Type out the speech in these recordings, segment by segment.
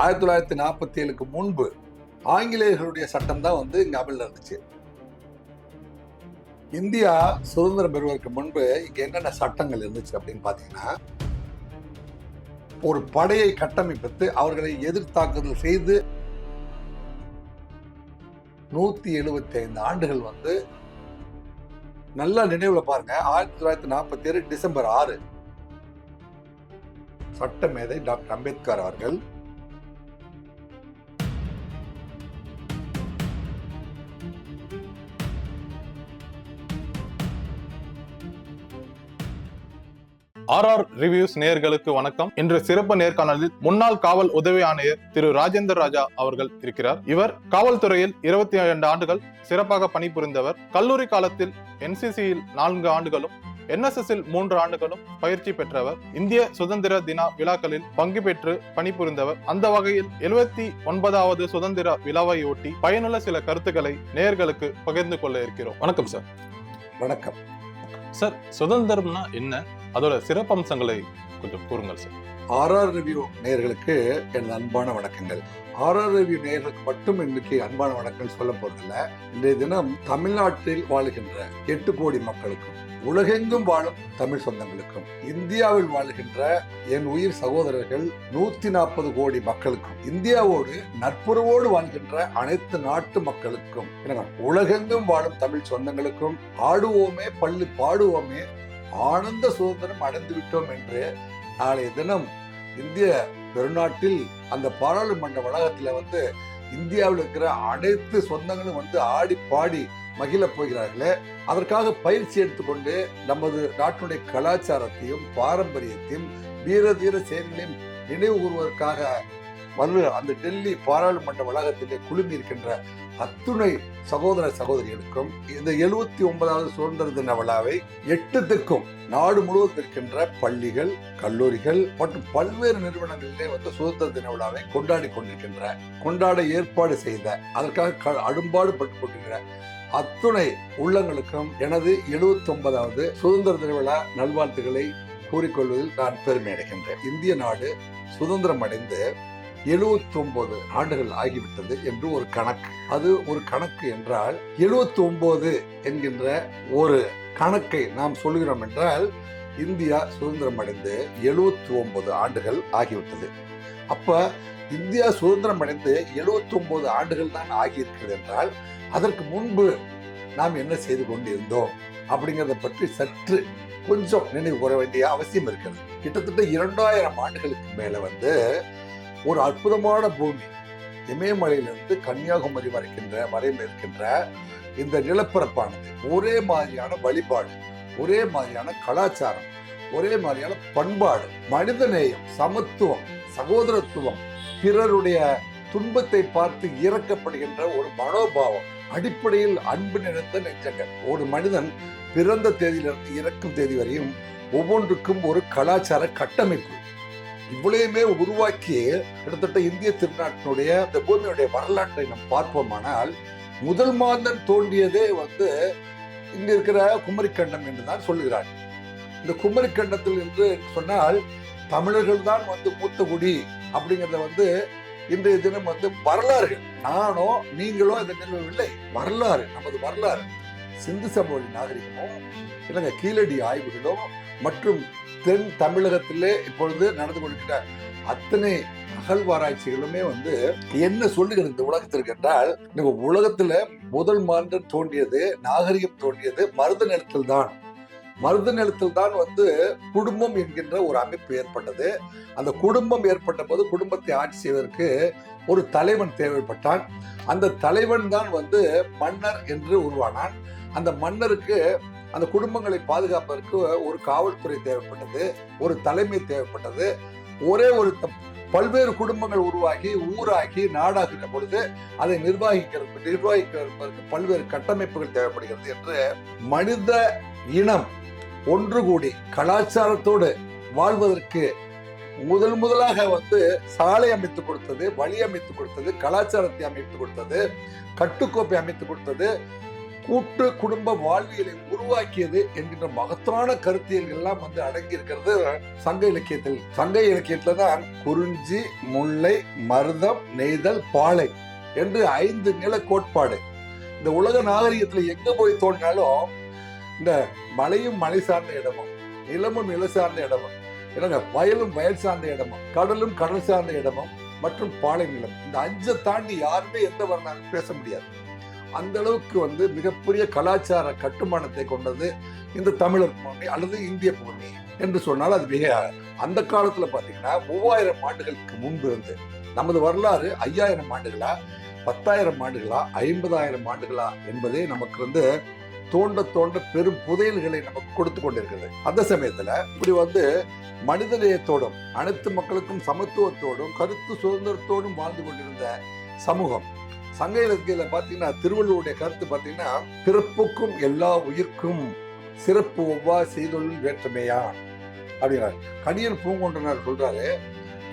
ஆயிரத்தி தொள்ளாயிரத்தி நாற்பத்தி ஏழுக்கு முன்பு ஆங்கிலேயர்களுடைய சட்டம் தான் வந்து இங்கே அமல்ல இருந்துச்சு. இந்தியா சுதந்திரம் பெறுவதற்கு முன்பு இங்கே என்னென்ன சட்டங்கள் இருந்துச்சு அப்படின்னு பார்த்தீங்கன்னா ஒரு படையை கட்டமைப்பித்து அவர்களை எதிர்த்தாக்குதல் செய்து நூற்றி எழுபத்தி ஐந்து ஆண்டுகள் வந்து நல்லா நினைவில் பாருங்க. ஆயிரத்தி தொள்ளாயிரத்தி நாற்பத்தி ஏழு டிசம்பர் ஆறு. சட்ட மேதை டாக்டர் அம்பேத்கர் அவர்கள் ஆர்ஆர் ரிவ்யூஸ் நேயர்களுக்கு வணக்கம். இன்று சிறப்பு நேர்காணலில் முன்னாள் காவல் உதவி ஆணையர் திரு ராஜேந்தர் ராஜா அவர்கள் இருக்கிறார். இவர் காவல்துறையில் இருபத்தி இரண்டு ஆண்டுகள் சிறப்பாக பணிபுரிந்தவர். கல்லூரி காலத்தில் என்சிசியில் நான்கு ஆண்டுகளும் என்எஸ்எஸ்ஸில் மூன்று ஆண்டுகளும் பயிற்சி பெற்றவர். இந்திய சுதந்திர தின விழாக்களில் பங்கு பெற்று பணிபுரிந்தவர். அந்த வகையில் எழுபத்தி ஒன்பதாவது சுதந்திர விழாவையொட்டி பயனுள்ள சில கருத்துக்களை நேயர்களுக்கு பகிர்ந்து கொள்ள இருக்கிறோம். வணக்கம் சார். வணக்கம். சார் சுதந்திரம்னா என்ன? அதோட சிறப்பம்சங்களை கொஞ்சம் கூறுங்கள் சார் ஆர்ஆர் ரிவ்யூ நேயர்களுக்கு எனது அன்பான வணக்கங்கள். ஆர்ஆர் ரிவ்யூ நேயர்களுக்கு மட்டும் இன்றைக்கு அன்பான வணக்கங்கள் சொல்ல போறதில்ல. இன்றைய தினம் தமிழ்நாட்டில் வாழுகின்ற எட்டு கோடி மக்களுக்கும் உலகெங்கும் வாழும் தமிழ் சொந்தங்களுக்கும் இந்தியாவில் வாழ்கின்ற என் உயிர் சகோதரர்கள் நூத்தி நாற்பது கோடி மக்களுக்கும் இந்தியாவோடு நட்புறவோடு வாழ்கின்ற அனைத்து நாட்டு மக்களுக்கும் உலகெங்கும் வாழும் தமிழ் சொந்தங்களுக்கும் ஆடுவோமே பள்ளி பாடுவோமே ஆனந்த சுதந்திரம் அடைந்து விட்டோம் என்று நாளைய தினம் இந்திய பெருநாட்டில் அந்த பாராளுமன்ற வளாகத்தில் வந்து இந்தியாவில் இருக்கிற அனைத்து சொந்தங்களும் வந்து ஆடி பாடி மகிழ போகிறார்களே. அதற்காக பயிற்சி எடுத்துக்கொண்டு நமது நாட்டினுடைய கலாச்சாரத்தையும் பாரம்பரியத்தையும் வீர தீர செயல்களையும் நினைவு கூறுவதற்காக வந்து அந்த டெல்லி பாராளுமன்ற வளாகத்திலே குழுமி இருக்கின்ற அத்துணை சகோதர சகோதரிகளுக்கும் இந்த எழுபத்தி ஒன்பதாவது சுதந்திர தின விழாவை எட்டு திக்கும் நாடு முழுவதும் இருக்கின்ற பள்ளிகள் கல்லூரிகள் மற்றும் பல்வேறு நிறுவனங்களிலே வந்து சுதந்திர தின விழாவை கொண்டாடி கொண்டிருக்கின்ற கொண்டாட ஏற்பாடு செய்த அதற்காக க- அடும்பாடு பட்டு கொண்டிருக்கிற அத்துணை உள்ளங்களுக்கும் எனது எழுபத்தி ஒன்பதாவது சுதந்திர தின விழா நல்வாழ்த்துக்களை கூறிக்கொள்வதில் நான் பெருமை அடைகின்றேன். இந்திய நாடு சுதந்திரம் அடைந்து எழுபத்தி ஒன்பது ஆண்டுகள் ஆகிவிட்டது என்று ஒரு கணக்கு. அது ஒரு கணக்கு என்றால் எழுபத்தி ஒன்பது என்கின்ற ஒரு கணக்கை நாம் சொல்கிறோம் என்றால் இந்தியா சுதந்திரம் அடைந்து எழுபத்தி ஒன்பது ஆண்டுகள் ஆகிவிட்டது. அப்ப இந்தியா சுதந்திரம் அடைந்து எழுபத்தி ஒன்பது ஆண்டுகள் தான் ஆகியிருக்கிறது என்றால் அதற்கு முன்பு நாம் என்ன செய்து கொண்டிருந்தோம் அப்படிங்கிறத பற்றி சற்று கொஞ்சம் நினைவு கூற வேண்டிய அவசியம் இருக்கிறது. கிட்டத்தட்ட இரண்டாயிரம் ஆண்டுகளுக்கு மேல வந்து ஒரு அற்புதமான பூமி. இமயமலையிலிருந்து கன்னியாகுமரி வரைக்கின்ற வரையில் இருக்கின்ற இந்த நிலப்பரப்பானது ஒரே மாதிரியான வழிபாடு ஒரே மாதிரியான கலாச்சாரம் ஒரே மாதிரியான பண்பாடு மனிதநேயம் சமத்துவம் சகோதரத்துவம் பிறருடைய துன்பத்தை பார்த்து இறக்கப்படுகின்ற ஒரு மனோபாவம் அடிப்படையில் அன்பு நிறைந்த நெஞ்சங்கள். ஒரு மனிதன் பிறந்த தேதியிலிருந்து இறக்கும் தேதி வரையும் ஒவ்வொன்றுக்கும் ஒரு கலாச்சார கட்டமைப்பு இவ்வளையுமே உருவாக்கி கிட்டத்தட்ட இந்திய திருநாட்டினுடைய இந்த பூமியுடைய வரலாற்றை நாம் பார்ப்போமானால் முதல் மாந்தன் தோன்றியதே வந்து இங்க இருக்கிற குமரிக்கண்டம் என்று தான் சொல்லுகிறார். இந்த குமரிக்கண்டத்தில் என்று சொன்னால் தமிழர்கள் தான் வந்து மூத்த குடி அப்படிங்கறத வந்து இன்றைய தினம் வந்து வரலாறுகள் நானோ நீங்களோ இதை நிறுவவில்லை வரலாறு நமது வரலாறு. சிந்து சமவெளி நாகரிகமும் இல்லைங்க கீழடி ஆய்வுகளும் மற்றும் தென் தமிழகத்திலே இப்பொழுது நடந்து கொண்டிருக்கிற அத்தனை அகழ்வாராய்ச்சிகளுமே வந்து என்ன சொல்லுகிறது இந்த உலகத்திற்கு என்றால் இந்த உலகத்துல முதல் மாந்தன் தோன்றியது நாகரிகம் தோன்றியது மருத நிலத்தில் தான் மருத நிலத்தில் தான் வந்து குடும்பம் என்கின்ற ஒரு அமைப்பு ஏற்பட்டது. அந்த குடும்பம் ஏற்பட்ட போது குடும்பத்தை ஆட்சி செய்வதற்கு ஒரு தலைவன் தேவைப்பட்டான். அந்த தலைவன் தான் வந்து மன்னர் என்று உருவானான். அந்த மன்னருக்கு அந்த குடும்பங்களை பாதுகாப்பதற்கு ஒரு காவல்துறை தேவைப்பட்டது ஒரு தலைமை தேவைப்பட்டது. ஒரே ஒரு பல்வேறு குடும்பங்கள் உருவாகி ஊராகி நாடாகிற பொழுது அதை நிர்வகிக்கிறது நிர்வகிக்கிறதற்கு பல்வேறு கட்டமைப்புகள் தேவைப்படுகிறது என்று மனித இனம் ஒன்று கூடி கலாச்சாரத்தோடு வாழ்வதற்கு முதல் முதலாக வந்து சாலை அமைத்து கொடுத்தது வழி அமைத்து கொடுத்தது கலாச்சாரத்தை அமைத்து கொடுத்தது கட்டுக்கோப்பை அமைத்து கொடுத்தது கூட்டு குடும்ப வாழ்வியலை உருவாக்கியது என்கின்ற மகத்தான கருத்தியல்கள் எல்லாம் வந்து அடங்கி இருக்கிறது சங்க இலக்கியத்தில். சங்க இலக்கியத்துல தான் குறிஞ்சி முல்லை மருதம் நெய்தல் பாலை என்று ஐந்து நில கோட்பாடு. இந்த உலக நாகரிகத்துல எங்க போய் தோன்றினாலும் இந்த மலையும் மலை சார்ந்த இடமும் நிலமும் நில சார்ந்த இடமும் என்னங்க வயலும் வயல் சார்ந்த இடமும் கடலும் கடல் சார்ந்த இடமும் மற்றும் பாலை நிலம். இந்த அஞ்சை தாண்டி யாருமே எந்த வரலாறு பேச முடியாது. அந்த அளவுக்கு வந்து மிகப்பெரிய கலாச்சார கட்டுமானத்தை கொண்டது இந்த தமிழர் பூமி அல்லது இந்திய பூமி என்று சொன்னால் அது மிக அந்த காலத்துல பாத்தீங்கன்னா மூவாயிரம் ஆண்டுகளுக்கு முன்பு இருந்து நமது வரலாறு ஐயாயிரம் ஆண்டுகளா பத்தாயிரம் ஆண்டுகளா ஐம்பதாயிரம் ஆண்டுகளா என்பதே நமக்கு வந்து தோண்ட தோண்ட பெரும் புதையல்களை நமக்கு கொடுத்து கொண்டிருக்கிறது. அந்த சமயத்துல இப்படி வந்து மனிதநேயத்தோடும் அனைத்து மக்களுக்கும் சமத்துவத்தோடும் கருத்து சுதந்திரத்தோடும் வாழ்ந்து கொண்டிருந்த சமூகம் சங்க இலக்கியில பாத்தீங்கன்னா திருவள்ளுவருடைய கருத்து பாத்தீங்கன்னா பிறப்புக்கும் எல்லா உயிர்க்கும் சிறப்பு ஒவ்வா செய்தொழில் வேற்றுமையா? அப்படிங்கிறார். கடியர் பூங்கொன்றனர் சொல்றாரு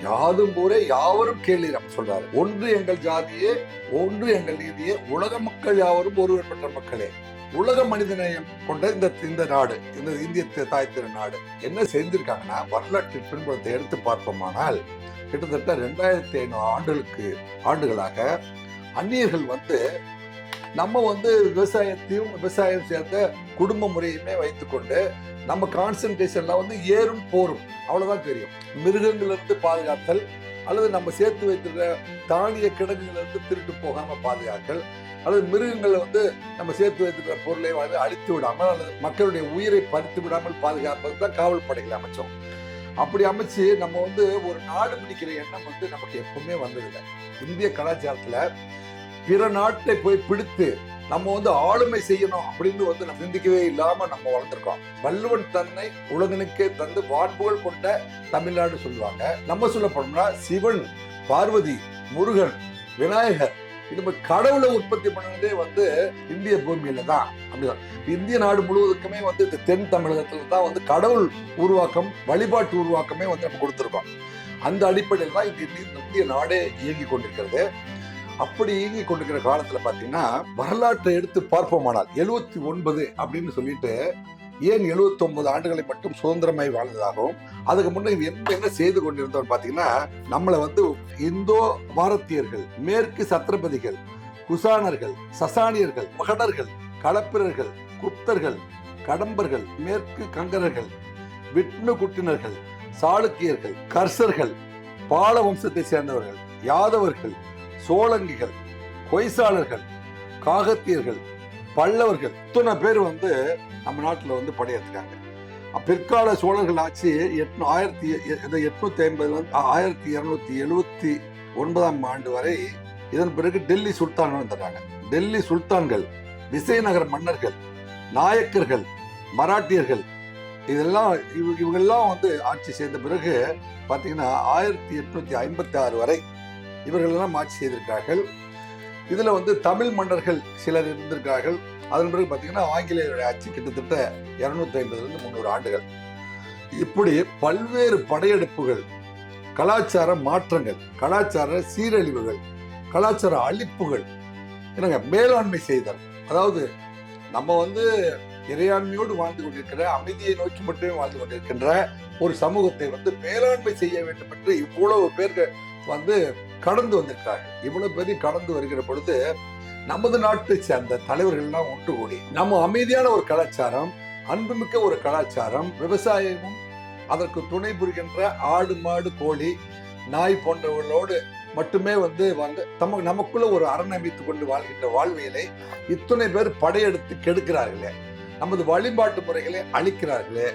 யாதும் ஊரே யாவரும் கேள்வி சொல்றாரு. ஒன்று எங்கள் ஜாதியே ஒன்று எங்கள் நீதியே உலக மக்கள் யாவரும் ஒருவர் பெற்ற மக்களே. உலக மனிதநேயம் கொண்ட இந்த இந்த நாடு இந்த இந்திய தி- தாய் திரு நாடு என்ன செஞ்சிருக்காங்கன்னா வரலாற்று பின்புலத்தை எடுத்து பார்ப்போமானால் கிட்டத்தட்ட ரெண்டாயிரத்தி ஐநூறு ஆண்டுகளுக்கு ஆண்டுகளாக அந்நியர்கள் வந்து நம்ம வந்து விவசாயத்தையும் விவசாயம் சேர்ந்த குடும்ப முறையுமே வைத்துக்கொண்டு நம்ம கான்சன்ட்ரேஷன்லாம் வந்து ஏறும் போரும். அவ்வளோதான் தெரியும். மிருகங்களிலிருந்து பாதுகாத்தல் அல்லது நம்ம சேர்த்து வைத்திருக்கிற தானிய கிடங்குகளிலிருந்து திருட்டு போகாமல் பாதுகாத்தல் அல்லது மிருகங்களை வந்து நம்ம சேர்த்து வைத்திருக்கிற பொருளை வந்து அழித்து விடாமல் அல்லது மக்களுடைய உயிரை பறித்து விடாமல் பாதுகாப்பது தான் காவல் படைகளை அமைச்சோம். அப்படி அமைச்சு நம்ம வந்து ஒரு நாடு பிடிக்கிற எண்ணம் வந்து நமக்கு எப்பவுமே வந்ததில்லை. இந்திய கலாச்சாரத்தில் பிற நாட்டை போய் பிடித்து நம்ம வந்து ஆளுமை செய்யணும் அப்படின்னு வந்து நம்ம சிந்திக்கவே இல்லாம நம்ம வளர்ந்துருக்கோம். வள்ளுவன் தன்னை உலகனுக்கே தந்து வான்புகள் கொண்ட தமிழ்நாடு சொல்லுவாங்க. நம்ம சொல்ல போனோம்னா சிவன் பார்வதி முருகன் விநாயகர் இது மாதிரி கடவுளை உற்பத்தி பண்ணதே வந்து இந்திய பூமியில தான். அப்படிதான். இந்திய நாடு முழுவதுக்குமே வந்து இந்த தென் தமிழகத்துல தான் வந்து கடவுள் உருவாக்கம் வழிபாட்டு உருவாக்கமே வந்து நம்ம கொடுத்துருக்கோம். அந்த அடிப்படையில் தான் இந்திய நாடே இயங்கி கொண்டிருக்கிறது. அப்படி இயங்கி கொண்டிருக்கிற காலத்துல பாத்தீங்கன்னா வரலாற்றை எடுத்து பார்ப்போமானால் எழுபத்தி ஒன்பது அப்படின்னு சொல்லிட்டு ஏன் 79 ஆண்டுகளை மட்டும் சுதந்திரமாய் வாழ்ந்ததாகவும் அதுக்கு முன்னே இது என்ன என்ன செய்து கொண்டிருந்தோம் பாத்தீங்கன்னா நம்மளை வந்து இந்தோ பாரதியர்கள் மேற்கு சத்ரபதிகள் குசானர்கள் சசானியர்கள் மகடர்கள் களப்பிரர்கள் குப்தர்கள் கடம்பர்கள் மேற்கு கங்கரர்கள் விட்ணு குட்டினர்கள் சாளுக்கியர்கள் கர்சர்கள் பால வம்சத்தை சேர்ந்தவர்கள் யாதவர்கள் சோழங்கிகள் கொய்சாளர்கள் காகத்தியர்கள் பல்லவர்கள் இத்தனை பேர் வந்து நம்ம நாட்டில் வந்து படையெடுத்துக்காங்க பிற்கால சோழர்கள் ஆட்சி எட்நூ ஆயிரத்தி எட்நூத்தி ஐம்பதுல ஆயிரத்தி இருநூத்தி எழுபத்தி ஒன்பதாம் ஆண்டு வரை இதன் பிறகு டெல்லி சுல்தான் வந்துட்டாங்க டெல்லி சுல்தான்கள் விசயநகர மன்னர்கள் நாயக்கர்கள் மராட்டியர்கள் இதெல்லாம் இவ- இவங்கெல்லாம் வந்து ஆட்சி செய்த பிறகு பார்த்தீங்கன்னா ஆயிரத்தி எட்நூத்தி ஐம்பத்தி ஆறு வரை இவர்களெல்லாம் ஆட்சி செய்திருக்கார்கள் இதில் வந்து தமிழ் மன்னர்கள் சிலர் இருந்திருக்கார்கள் அதன் பிறகு பார்த்தீங்கன்னா ஆங்கிலேயருடைய ஆட்சி கிட்டத்தட்ட இரநூத்தி ஐம்பதுலேருந்து முந்நூறு ஆண்டுகள். இப்படி பல்வேறு படையெடுப்புகள் கலாச்சார மாற்றங்கள் கலாச்சார சீரழிவுகள் கலாச்சார அழிப்புகள் என்னங்க மேலாண்மை செய்தல். அதாவது நம்ம வந்து இறையாண்மையோடு வாழ்ந்து கொண்டிருக்கிற அமைதியை நோக்கி மட்டுமே வாழ்ந்து கொண்டிருக்கின்ற ஒரு சமூகத்தை வந்து மேலாண்மை செய்ய வேண்டும் என்று இவ்வளவு பேர்கள் வந்து கடந்து வந்திருக்கிறார்கள். இவ்வளவு பேரையும் கடந்து வருகிற பொழுது நமது நாட்டை சேர்ந்த தலைவர்கள்லாம் ஒன்று கூடி நம்ம அமைதியான ஒரு கலாச்சாரம் அன்புமிக்க ஒரு கலாச்சாரம் விவசாயமும் அதற்கு துணை புரிகின்ற ஆடு மாடு கோழி நாய் போன்றவர்களோடு மட்டுமே வந்து வந்து தம நமக்குள்ள ஒரு அரணமைத்து கொண்டு வாழ்கின்ற வாழ்வியலை இத்தனை பேர் படையெடுத்து கெடுக்கிறார்களே. நமது வழிபாட்டு முறைகளை அழிக்கிறார்களே.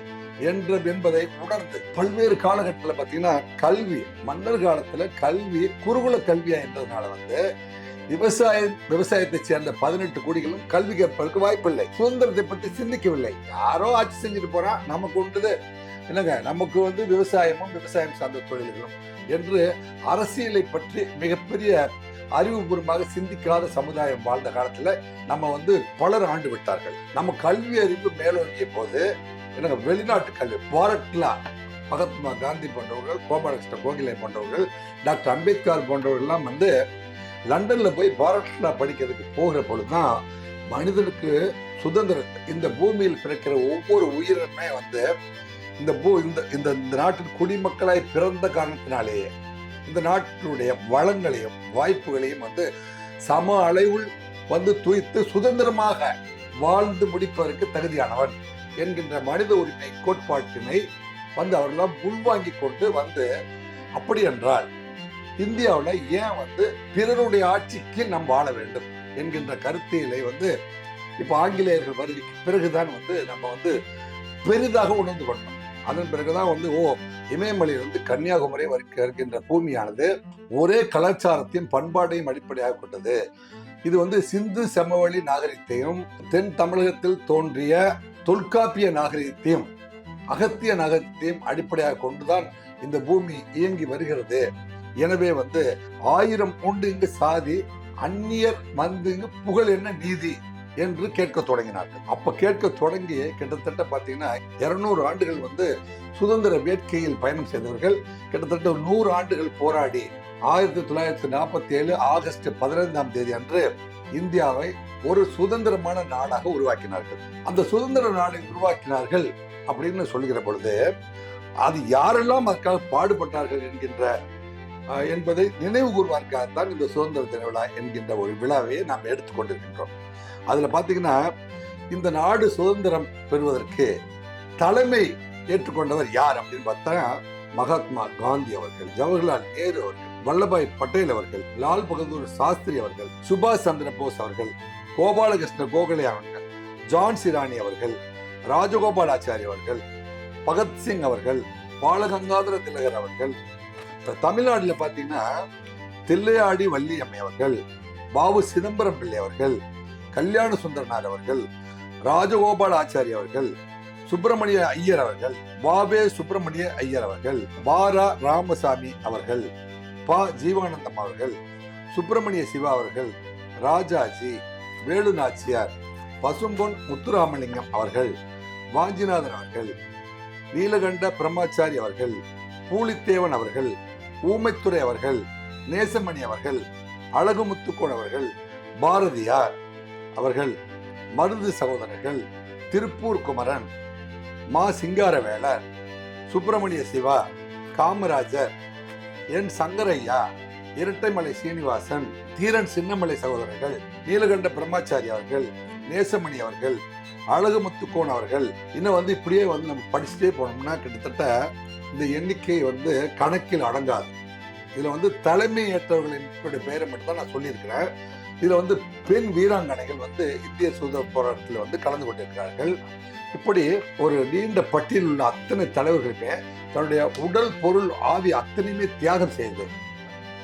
என்ற என்பதை உணர்ந்து பல்வேறு காலகட்டத்தில் பார்த்தீங்கன்னா கல்வி மன்னர் காலத்தில் கல்வி குருகுல கல்வியா என்றதுனால வந்து விவசாயம் விவசாயத்தை சேர்ந்த பதினெட்டு கோடிகளும் கல்வி கற்பதற்கு வாய்ப்பில்லை. சுதந்திரத்தை பற்றி சிந்திக்கவில்லை. யாரோ ஆட்சி செஞ்சுட்டு போறான் நமக்கு உண்டுது. என்னங்க நமக்கு வந்து விவசாயமும் விவசாயம் சார்ந்த தொழில்களும் என்று அரசியலை பற்றி மிகப்பெரிய அறிவுபூர்வமாக சிந்திக்காத சமுதாயம் வாழ்ந்த காலத்துல நம்ம வந்து பலர் ஆண்டு விட்டார்கள். நம்ம கல்வி அறிவு மேலோங்கிய போது எனக்கு வெளிநாட்டு கல்வி பாரட்லா மகாத்மா காந்தி போன்றவர்கள் கோபாலகிருஷ்ண கோகிலை போன்றவர்கள் டாக்டர் அம்பேத்கர் போன்றவர்கள்லாம் வந்து லண்டன்ல போய் பாரட்லா படிக்கிறதுக்கு போகிற பொழுதுதான் மனிதனுக்கு சுதந்திரம் இந்த பூமியில் பிறக்கிற ஒவ்வொரு உயிரினமே வந்து இந்த பூ இந்த இந்த இந்த நாட்டின் குடிமக்களாய் பிறந்த காரணத்தினாலேயே இந்த நாட்டினுடைய வளங்களையும் வாய்ப்புகளையும் வந்து சம அளவில் வந்து துய்த்து சுதந்திரமாக வாழ்ந்து முடிப்பதற்கு தகுதியானவன். என்கின்ற மனித உரிமை கோட்பாட்டினை வந்து அவர்களாம் உள்வாங்கி கொண்டு வந்து அப்படி என்றால் இந்தியாவில் ஏன் வந்து பிறருடைய ஆட்சிக்கு நாம் வாழ வேண்டும் என்கின்ற கருத்தியலை வந்து இப்போ ஆங்கிலேயர்கள் வருகைக்கு பிறகுதான் வந்து நம்ம வந்து பெரிதாக உணர்ந்து கொண்டோம். அதன் பிறகுதான் வந்து ஓ இமயமலையிலிருந்து கன்னியாகுமரி வரைக்கும் இருக்கின்ற பூமியானது ஒரே கலாச்சாரத்தையும் பண்பாடையும் அடிப்படையாக கொண்டது. இது வந்து சிந்து சமவெளி நாகரிகத்தையும் தென் தமிழகத்தில் தோன்றிய தொல்காப்பிய நாகரிகத்தையும் அகத்திய நாகரிகத்தையும் அடிப்படையாக கொண்டுதான் இந்த பூமி இயங்கி வருகிறது. எனவே வந்து ஆயிரம் உண்டு இங்கு சாதி அந்நியர் வந்து இங்கு புகழ் என்ன நீதி என்று கேட்க தொடங்கினார்கள். அப்ப கேட்க தொடங்கி கிட்டத்தட்ட பாத்தீங்கன்னா இருநூறு ஆண்டுகள் வந்து சுதந்திர வேட்கையில் பயணம் செய்தவர்கள் கிட்டத்தட்ட நூறு ஆண்டுகள் போராடி ஆயிரத்தி தொள்ளாயிரத்தி நாற்பத்தி ஏழு ஆகஸ்ட் பதினைந்தாம் தேதி அன்று இந்தியாவை ஒரு சுதந்திரமான நாடாக உருவாக்கினார்கள். அந்த சுதந்திர நாடை உருவாக்கினார்கள் அப்படின்னு சொல்லுகிற பொழுது அது யாரெல்லாம் அதற்காக பாடுபட்டார்கள் என்கின்ற என்பதை நினைவு கூறுவதற்காகத்தான் இந்த சுதந்திர தின விழா என்கின்ற ஒரு விழாவை நாம் எடுத்துக்கொண்டிருக்கின்றோம் அதில் பார்த்தீங்கன்னா இந்த நாடு சுதந்திரம் பெறுவதற்கு தலைமை ஏற்றுக்கொண்டவர் யார் அப்படின்னு பார்த்தா மகாத்மா காந்தி அவர்கள் ஜவஹர்லால் நேரு அவர்கள் வல்லபாய் பட்டேல் அவர்கள் லால் பகதூர் சாஸ்திரி அவர்கள் சுபாஷ் சந்திர போஸ் அவர்கள் கோபாலகிருஷ்ண கோகலே அவர்கள் ஜான் சிராணி அவர்கள் ராஜகோபாலாச்சாரி அவர்கள் பகத்சிங் அவர்கள் பாலகங்காதர திலகர் அவர்கள் தமிழ்நாட்டில் பார்த்தீங்கன்னா தில்லையாடி வள்ளியம்மை அவர்கள் பாபு சிதம்பரம் பிள்ளை அவர்கள் கல்யாண சுந்தரனார் அவர்கள் ராஜகோபால் ஆச்சாரி அவர்கள் சுப்பிரமணிய ஐயர் அவர்கள் பாபே சுப்பிரமணிய ஐயர் அவர்கள் பாரா ராமசாமி அவர்கள் பா ஜீவானந்தம் அவர்கள் சுப்பிரமணிய சிவா அவர்கள் ராஜாஜி வேலு நாச்சியார் பசும்பொன் முத்துராமலிங்கம் அவர்கள் வாஞ்சிநாதன் அவர்கள் நீலகண்ட பிரம்மாச்சாரி அவர்கள் பூலித்தேவன் அவர்கள் ஊமைத்துறை அவர்கள் நேசமணி அவர்கள் அழகுமுத்துக்கோன் அவர்கள் பாரதியார் அவர்கள் மருது சகோதரர்கள் திருப்பூர் குமரன் மா சிங்காரவேலர் சுப்பிரமணிய சிவா காமராஜர் என் சங்கரையா இரட்டைமலை சீனிவாசன் தீரன் சின்னமலை சகோதரர்கள் நீலகண்ட பிரம்மாச்சாரி அவர்கள் நேசமணி அவர்கள் அழகுமுத்துக்கோன் அவர்கள் இன்னும் வந்து இப்படியே வந்து நம்ம படிச்சுட்டே போனோம்னா கிட்டத்தட்ட இந்த எண்ணிக்கை வந்து கணக்கில் அடங்காது. இதில் வந்து தலைமை ஏற்றவர்களின் பெயரை மட்டும் தான் நான் சொல்லியிருக்கிறேன். இதில் வந்து பெண் வீராங்கனைகள் வந்து இந்திய சுதந்திர போராட்டத்தில் வந்து கலந்து கொண்டிருக்கிறார்கள். இப்படி ஒரு நீண்ட பட்டியலில் உள்ள அத்தனை தலைவர்களுமே தன்னுடைய உடல் பொருள் ஆவி அத்தனையுமே தியாகம் செய்து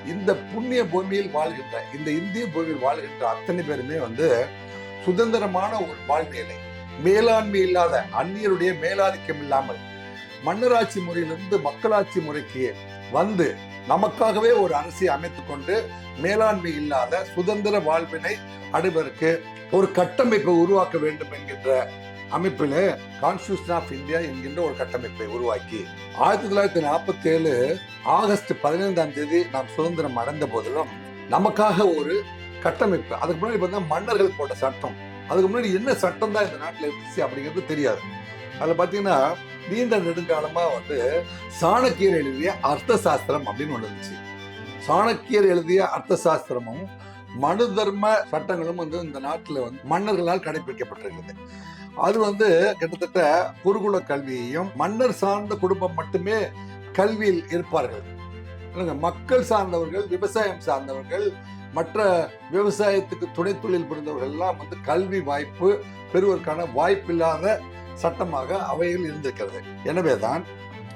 இந்த புண்ணிய பூமியில் வாழ்கின்ற இந்த இந்திய பூமியில் வாழ்கின்ற அத்தனை பேருமே வந்து சுதந்திரமான ஒரு வாழ்நிலை. மேலாண்மை இல்லாத அந்நியருடைய மேலாதிக்கம் இல்லாமல் மன்னராட்சி முறையிலிருந்து மக்களாட்சி முறைக்கு வந்து நமக்காகவே ஒரு அரசியை அமைத்துக்கொண்டு மேலாண்மை இல்லாத சுதந்திர வாழ்வினை அடைவதற்கு ஒரு கட்டமைப்பை உருவாக்க வேண்டும் என்கின்ற அமைப்பில் கான்ஸ்டியூஷன் ஆஃப் இந்தியா என்கின்ற ஒரு கட்டமைப்பை உருவாக்கி ஆயிரத்தி தொள்ளாயிரத்தி நாற்பத்தி ஏழு ஆகஸ்ட் பதினைந்தாம் தேதி நாம் சுதந்திரம் அடைந்த போதிலும் நமக்காக ஒரு கட்டமைப்பு. அதுக்கு முன்னாடி பார்த்தா மன்னர்கள் போட்ட சட்டம். அதுக்கு முன்னாடி என்ன சட்டம் தான் இந்த நாட்டில் இருந்துச்சு அப்படிங்கிறது தெரியாது. அதில் பார்த்தீங்கன்னா நீண்ட நெடுங்காலமாக வந்து சாணக்கியர் எழுதிய அர்த்த சாஸ்திரம் அப்படின்னு ஒன்று இருந்துச்சு. சாணக்கியர் எழுதிய அர்த்த சாஸ்திரமும் மனு தர்ம சட்டங்களும் வந்து இந்த நாட்டில் வந்து மன்னர்களால் கடைபிடிக்கப்பட்டிருக்கிறது அது வந்து கிட்டத்தட்ட குருகுல கல்வியையும் மன்னர் சார்ந்த குடும்பம் மட்டுமே கல்வியில் இருப்பார்கள். மக்கள் சார்ந்தவர்கள் விவசாயம் சார்ந்தவர்கள் மற்ற விவசாயத்துக்கு துணை தொழில் புரிந்தவர்கள் எல்லாம் வந்து கல்வி வாய்ப்பு பெறுவதற்கான வாய்ப்பில்லாத சட்டமாக அவையில் இருந்திருக்கிறது. எனவேதான்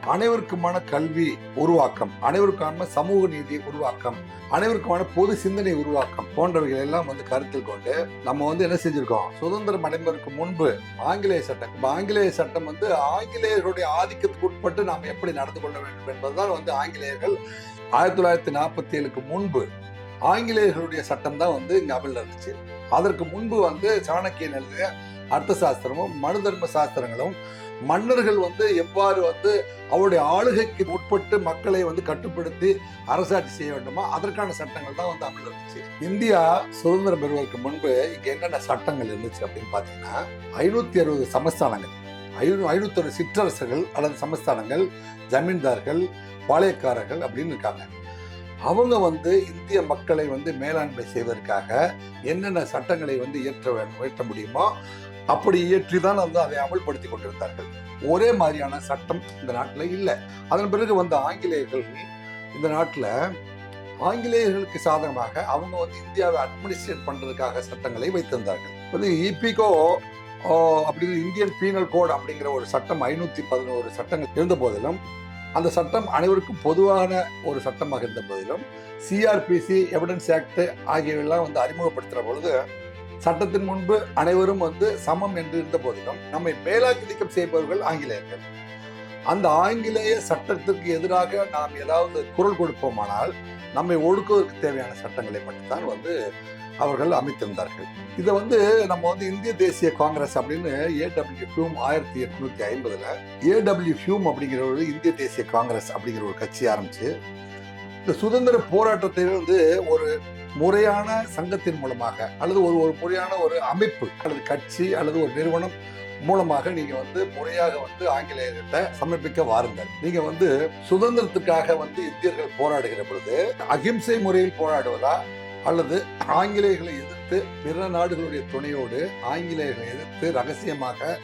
அனைவருக்குமான கல்வி உருவாக்கம் அனைவருக்கான சமூக நீதி உருவாக்கம் அனைவருக்குமான பொது சிந்தனை உருவாக்கம் போன்றவைகள் எல்லாம் வந்து கருத்தில் கொண்டு நம்ம வந்து என்ன செஞ்சிருக்கோம்? சுதந்திரம் அடைவதற்கு முன்பு ஆங்கிலேய சட்டம் ஆங்கிலேய சட்டம் வந்து ஆங்கிலேயர்களுடைய ஆதிக்கத்துக்கு உட்பட்டு நாம் எப்படி நடந்து கொள்ள வேண்டும் என்பதுதான் வந்து ஆங்கிலேயர்கள் ஆயிரத்தி தொள்ளாயிரத்தி நாற்பத்தி ஏழுக்கு முன்பு ஆங்கிலேயர்களுடைய சட்டம் தான் வந்து இங்கே அமல்ல இருந்துச்சு. அதற்கு முன்பு வந்து சாணக்கியன் எழுதிய அர்த்த சாஸ்திரமும் மனு தர்ம சாஸ்திரங்களும் மன்னர்கள் வந்து எவ்வாறு வந்து அவருடைய ஆளுகைக்கு உட்பட்டு மக்களை வந்து கட்டுப்படுத்தி அரசாட்சி செய்ய வேண்டுமோ அதற்கான சட்டங்கள் தான் வந்து அமல் இருந்துச்சு இந்தியா சுதந்திரம் பெறுவதற்கு முன்பு இங்க என்னென்ன சட்டங்கள் இருந்துச்சு அப்படின்னு பாத்தீங்கன்னா ஐநூத்தி அறுபது சமஸ்தானங்கள் ஐநூ ஐநூத்தி சிற்றரசர்கள் அல்லது சமஸ்தானங்கள் ஜமீன்தார்கள் பாளையக்காரர்கள் அப்படின்னு இருக்காங்க. அவங்க வந்து இந்திய மக்களை வந்து மேலாண்மை செய்வதற்காக என்னென்ன சட்டங்களை வந்து இயற்ற வேண்டும் இயற்ற முடியுமோ அப்படி இயற்றி தான் வந்து அதை அமல்படுத்தி கொண்டிருந்தார்கள். ஒரே மாதிரியான சட்டம் இந்த நாட்டில் இல்லை. அதன் பிறகு வந்த ஆங்கிலேயர்கள் இந்த நாட்டில் ஆங்கிலேயர்களுக்கு சாதகமாக அவங்க வந்து இந்தியாவை அட்மினிஸ்ட்ரேட் பண்ணுறதுக்காக சட்டங்களை வைத்திருந்தார்கள். வந்து இபிகோ அப்படின்னு இந்தியன் பீனல் கோட் அப்படிங்கிற ஒரு சட்டம் ஐநூற்றி பதினோரு சட்டங்கள் இருந்த போதிலும் அந்த சட்டம் அனைவருக்கும் பொதுவான ஒரு சட்டமாக இருந்த போதிலும் சிஆர்பிசி எவிடன்ஸ் ஆக்ட் ஆகியவையெல்லாம் வந்து அறிமுகப்படுத்துகிற பொழுது சட்டத்தின் முன்பு அனைவரும் வந்து சமம் என்று இருந்த போதிலும் நம்மை மேலாக்கி நீக்கம் செய்பவர்கள் ஆங்கிலேயர்கள். அந்த ஆங்கிலேய சட்டத்திற்கு எதிராக நாம் ஏதாவது குரல் கொடுப்போமானால் நம்மை ஒடுக்குவதற்கு தேவையான சட்டங்களை மட்டும்தான் வந்து அவர்கள் அமைத்திருந்தார்கள். இதை வந்து நம்ம வந்து இந்திய தேசிய காங்கிரஸ் அப்படின்னு ஏடபிள்யூ ஹியூம் ஆயிரத்தி எட்நூத்தி ஐம்பதுல ஏடபிள்யூ ஹியூம் அப்படிங்கிற ஒரு இந்திய தேசிய காங்கிரஸ் அப்படிங்கிற ஒரு கட்சி ஆரம்பிச்சு இந்த சுதந்திர போராட்டத்தை வந்து ஒரு முறையான சங்கத்தின் மூலமாக அல்லது ஒரு ஒரு முறையான ஒரு அமைப்பு அல்லது கட்சி அல்லது ஒரு நிறுவனம் மூலமாக நீங்க வந்து முறையாக வந்து ஆங்கிலேயர்கிட்ட சமர்ப்பிக்க வாருங்கள். நீங்க வந்து சுதந்திரத்துக்காக வந்து இந்தியர்கள் போராடுகிற பொழுது அகிம்சை முறையில் போராடுவதா அல்லது ஆங்கிலேயர்களை எதிர்த்து பிற நாடுகளுடைய துணையோடு ஆங்கிலேயர்களை எதிர்த்து ரகசியமாக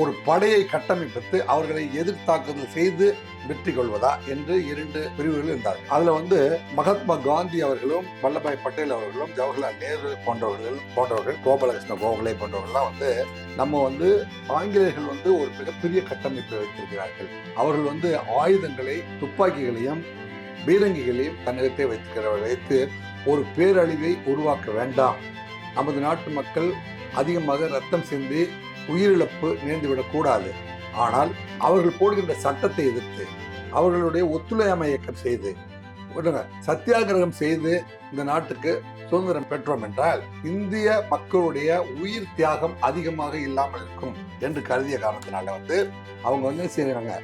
ஒரு படையை கட்டமைப்பித்து அவர்களை எதிர்த்தாக்குதல் செய்து வெற்றி கொள்வதா என்று இரண்டு பிரிவுகள் இருந்தார்கள். அதுல வந்து மகாத்மா காந்தி அவர்களும் வல்லபாய் பட்டேல் அவர்களும் ஜவஹர்லால் நேரு போன்றவர்கள் போன்றவர்கள் கோபாலகிருஷ்ண கோகலே போன்றவர்கள்லாம் வந்து நம்ம வந்து ஆங்கிலேயர்கள் வந்து ஒரு மிகப்பெரிய கட்டமைப்பை வைத்திருக்கிறார்கள். அவர்கள் வந்து ஆயுதங்களை துப்பாக்கிகளையும் பீரங்கிகளையும் தன்னிடத்தை வைத்திருக்கிற வைத்து ஒரு பேரழிவை உருவாக்க வேண்டாம். நமது நாட்டு மக்கள் அதிகமாக ரத்தம் சிந்தி உயிரிழப்பு நேர்ந்துவிடக்கூடாது ஆனால் அவர்கள் போடுகின்ற சட்டத்தை எதிர்த்து அவர்களுடைய ஒத்துழையாமை இயக்கம் செய்து சத்தியாகிரகம் செய்து இந்த நாட்டுக்கு சுதந்திரம் பெற்றோம் என்றால் இந்திய மக்களுடைய உயிர் தியாகம் அதிகமாக இல்லாமல் இருக்கும் என்று கருதிய காரணத்தினால வந்து அவங்க வந்து என்ன செய்யறாங்க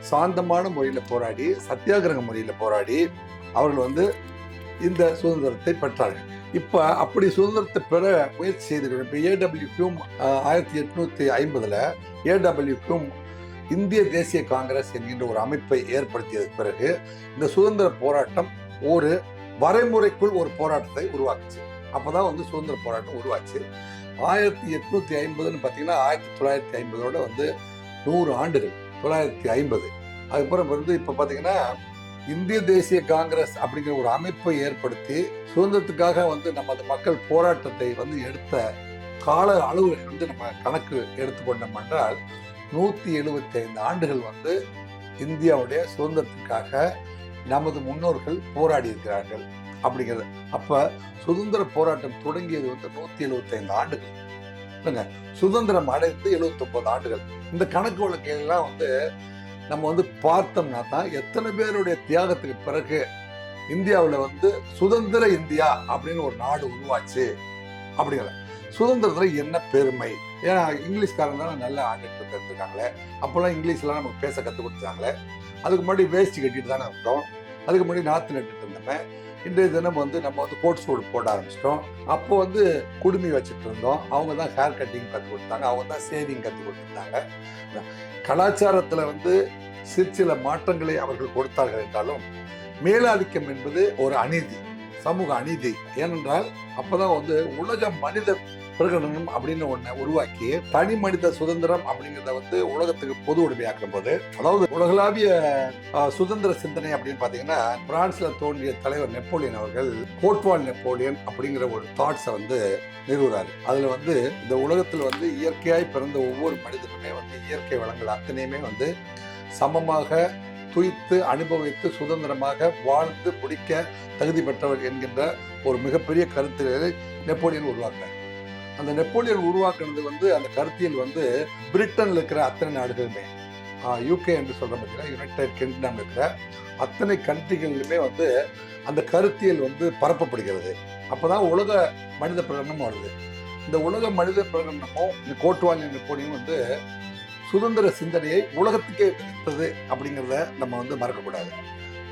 சாந்தமான முறையில் போராடி சத்தியாகிரக முறையில் போராடி அவர்கள் வந்து இந்த சுதந்திரத்தை பெற்றார்கள். இப்ப அப்படி சுதந்திரத்தை பெற முயற்சி செய்திருக்கிறோம் இப்ப ஏடபிள்யூ ஹியூம் ஆயிரத்தி எட்நூத்தி ஐம்பதுல ஏடபிள்யூ ஹியூம் இந்திய தேசிய காங்கிரஸ் என்கின்ற ஒரு அமைப்பை ஏற்படுத்தியதுக்கு பிறகு இந்த சுதந்திர போராட்டம் ஒரு வரைமுறைக்குள் ஒரு போராட்டத்தை உருவாக்குச்சு. அப்பதான் வந்து சுதந்திர போராட்டம் உருவாச்சு. ஆயிரத்தி எட்நூத்தி ஐம்பதுன்னு பார்த்தீங்கன்னா ஆயிரத்தி தொள்ளாயிரத்தி ஐம்பதோட வந்து நூறு ஆண்டுகள் தொள்ளாயிரத்தி ஐம்பது. அதுக்கப்புறம் வந்து இப்போ பார்த்தீங்கன்னா இந்திய தேசிய காங்கிரஸ் அப்படிங்கிற ஒரு அமைப்பை ஏற்படுத்தி சுதந்திரத்துக்காக வந்து நமது மக்கள் போராட்டத்தை வந்து எடுத்த கால அளவு வந்து நம்ம கணக்கு எடுத்துக்கொண்டோம் என்றால் நூத்தி எழுபத்தி ஐந்து ஆண்டுகள் வந்து இந்தியாவுடைய சுதந்திரத்துக்காக நமது முன்னோர்கள் போராடி இருக்கிறார்கள் அப்படிங்கிறது. அப்ப சுதந்திர போராட்டம் தொடங்கியது வந்து நூத்தி எழுபத்தைந்து ஆண்டுகள். இல்லைங்க சுதந்திரம் அடைந்து எழுபத்தொம்பது ஆண்டுகள். இந்த கணக்கு வழக்கெல்லாம் வந்து நம்ம வந்து பார்த்தோம்னா தான் எத்தனை பேருடைய தியாகத்துக்கு பிறகு இந்தியாவில் வந்து சுதந்திர இந்தியா அப்படின்னு ஒரு நாடு உருவாச்சு. அப்படிங்கிற சுதந்திரத்தில் என்ன பெருமை? ஏன்னா இங்கிலீஷ்காரங்க தானே நல்ல ஆண்டுட்டு கற்றுருக்காங்களே அப்போல்லாம் இங்கிலீஷ்லாம் நமக்கு பேச கற்றுக் கொடுத்தாங்களே. அதுக்கு முன்னாடி வேஷ்டி கட்டிட்டு தானே இருந்தோம். அதுக்கு முன்னாடி நாற்று நட்டுட்டு இருந்தோமே. இன்றைய தினம் வந்து நம்ம வந்து கோட் சூட் போட ஆரம்பிச்சிட்டோம். அப்போ வந்து குடுமி வச்சுட்டு இருந்தோம். அவங்க தான் ஹேர் கட்டிங் கற்றுக் கொடுத்தாங்க. அவங்க தான் சேவிங் கற்றுக் கொடுத்துருந்தாங்க கலாச்சாரத்தில் வந்து சிறு சில மாற்றங்களை அவர்கள் கொடுத்தார்கள் என்றாலும் மேலாதிக்கம் என்பது ஒரு அநீதி சமூக அநீதி. ஏனென்றால் அப்போதான் வந்து உலக மனித பிரகடனம் அப்படின்னு ஒண்ணை உருவாக்கி தனி மனித சுதந்திரம் அப்படிங்கிறத வந்து உலகத்துக்கு பொது உடைமையாக்கும் போது அதாவது உலகளாவிய சுதந்திர சிந்தனை அப்படின்னு பாத்தீங்கன்னா பிரான்ஸ்ல தோன்றிய தலைவர் நெப்போலியன் அவர்கள் கோட்வால் நெப்போலியன் அப்படிங்கிற ஒரு தாட்ஸை வந்து நிறுவுறாரு. அதுல வந்து இந்த உலகத்துல வந்து இயற்கையாய் பிறந்த ஒவ்வொரு மனிதனுமே வந்து இயற்கை வளங்கள் அத்தனையுமே வந்து சமமாக துய்த்து அனுபவித்து சுதந்திரமாக வாழ்ந்து முடிக்க தகுதி பெற்றவர் என்கின்ற ஒரு மிகப்பெரிய கருத்துகளை நெப்போலியன் உருவாக்குறார். அந்த நெப்போலியன் உருவாக்குனது வந்து அந்த கருத்தியல் வந்து பிரிட்டன்ல இருக்கிற அத்தனை நாடுகளுமே. யூகே என்று சொல்ற பார்த்தீங்கன்னா யுனைடெட் கிங்டம் இருக்கிற அத்தனை கண்ட்ரிகளிலுமே வந்து அந்த கருத்தியல் வந்து பரப்பப்படுகிறது. அப்பதான் உலக மனித பிரகடனம் வருது. இந்த உலக மனித பிரகடனமும் இந்த கோட்வாலி நெப்போலியும் வந்து சுதந்திர சிந்தனையை உலகத்துக்கே அப்படிங்கிறத நம்ம வந்து மறக்கக்கூடாது.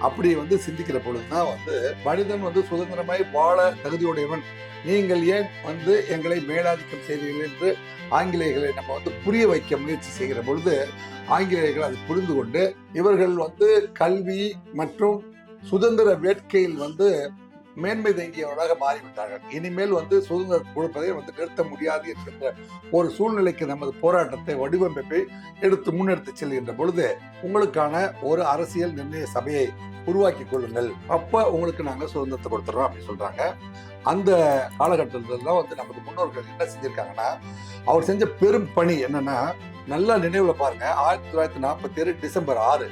அப்படி வந்து சிந்திக்கிற பொழுதுதான் வந்து மனிதன் வந்து சுதந்திரமாய் வாழ தகுதியுடையவன். நீங்கள் ஏன் வந்து எங்களை மேலாதிக்கம் செய்தீர்கள் என்று ஆங்கிலேயர்களை நம்ம வந்து புரிய வைக்க முயற்சி செய்கிற பொழுது ஆங்கிலேயர்கள் அதை புரிந்து கொண்டு இவர்கள் வந்து கல்வி மற்றும் சுதந்திர வேட்கையில் வந்து மேன்மை தங்கியவர்களாக மாறிவிட்டார்கள். இனிமேல் வந்து சுதந்திரம் கொடுப்பதை வந்து நிறுத்த முடியாது என்கின்ற ஒரு சூழ்நிலைக்கு நமது போராட்டத்தை வடிவமைப்பை எடுத்து முன்னெடுத்து செல்கின்ற பொழுது உங்களுக்கான ஒரு அரசியல் நிர்ணய சபையை உருவாக்கி கொள்ளுங்கள். அப்போ உங்களுக்கு நாங்கள் சுதந்திரத்தை கொடுத்துறோம் அப்படின்னு சொல்கிறாங்க அந்த காலகட்டத்தில் தான் வந்து நமது முன்னோர்கள் என்ன செஞ்சுருக்காங்கன்னா அவர் செஞ்ச பெரும் பணி என்னென்னா நல்லா நினைவில் பாருங்கள் ஆயிரத்தி தொள்ளாயிரத்தி நாற்பத்தி ஏழு டிசம்பர் ஆறு.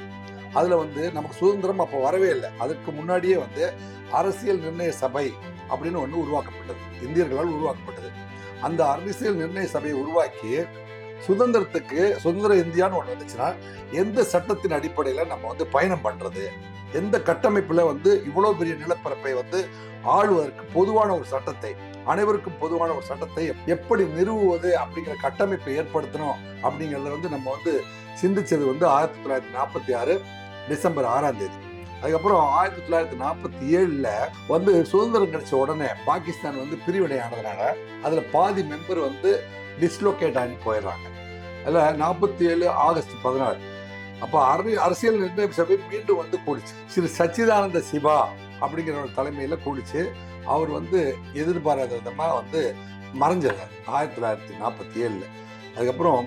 அதில் வந்து நமக்கு சுதந்திரம் அப்போ வரவே இல்லை. அதுக்கு முன்னாடியே வந்து அரசியல் நிர்ணய சபை அப்படின்னு ஒன்று உருவாக்கப்பட்டது. இந்தியர்களால் உருவாக்கப்பட்டது. அந்த அரசியல் நிர்ணய சபையை உருவாக்கி சுதந்திரத்துக்கு சுதந்திர இந்தியான்னு ஒன்று வந்துச்சுன்னா எந்த சட்டத்தின் அடிப்படையில் நம்ம வந்து பயணம் பண்ணுறது எந்த கட்டமைப்பில் வந்து இவ்வளோ பெரிய நிலப்பரப்பை வந்து ஆளுவதற்கு பொதுவான ஒரு சட்டத்தை அனைவருக்கும் பொதுவான ஒரு சட்டத்தை எப்படி நிறுவுவது அப்படிங்கிற கட்டமைப்பை ஏற்படுத்தணும் அப்படிங்கிறத வந்து நம்ம வந்து சிந்திச்சது வந்து ஆயிரத்தி தொள்ளாயிரத்தி நாற்பத்தி ஆறு டிசம்பர் ஆறாம் தேதி. அதுக்கப்புறம் ஆயிரத்தி தொள்ளாயிரத்தி நாற்பத்தி ஏழுல வந்து சுதந்திரம் கிடைச்ச உடனே பாகிஸ்தான் வந்து பிரிவினையானதுனால அதில் அதுல பாதி மெம்பர் வந்து டிஸ்லோகேட் ஆகி போயிடுறாங்க. அதில் நாற்பத்தி ஏழு ஆகஸ்ட் பதினாறு. அப்போ அரை அரசியல் நிர்ணய சபை மீண்டும் வந்து கூடிச்சு. ஸ்ரீ சச்சிதானந்த சிவா அப்படிங்கிற ஒரு தலைமையில் கூடிச்சு. அவர் வந்து எதிர்பாராத விதமாக வந்து மறைஞ்சிருந்தார் ஆயிரத்தி தொள்ளாயிரத்தி நாற்பத்தி ஏழில். அதுக்கப்புறம்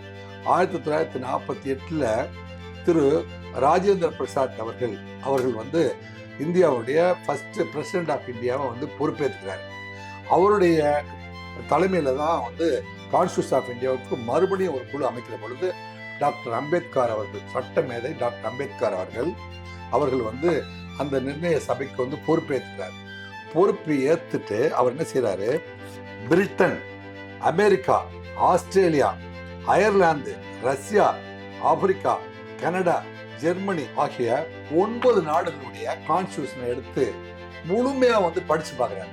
ஆயிரத்தி தொள்ளாயிரத்தி நாற்பத்தி எட்டில் திரு ராஜேந்திர பிரசாத் அவர்கள் அவர்கள் வந்து இந்தியாவுடைய ஃபஸ்ட்டு பிரசிடென்ட் ஆஃப் இந்தியாவை வந்து பொறுப்பேற்றுக்கிறார் அவருடைய தலைமையில் தான் வந்து கான்ஸ்டியூஷன் ஆஃப் இந்தியாவுக்கு மறுபடியும் ஒரு குழு அமைக்கிற பொழுது டாக்டர் அம்பேத்கர் அவர்கள் சட்ட மேதை டாக்டர் அம்பேத்கர் அவர்கள் அவர்கள் வந்து அந்த நிர்ணய சபைக்கு வந்து பொறுப்பேற்றுக்கிறார் பொறுப்பு ஏற்றுட்டு அவர் என்ன செய்கிறாரு Britain America Australia Ireland Russia Africa Canada Germany ஆகிய ஒன்பது நாடுகளுடைய கான்ஸ்டியூஷனை எடுத்து முழுமையா வந்து படிச்சு பார்க்குறாரு.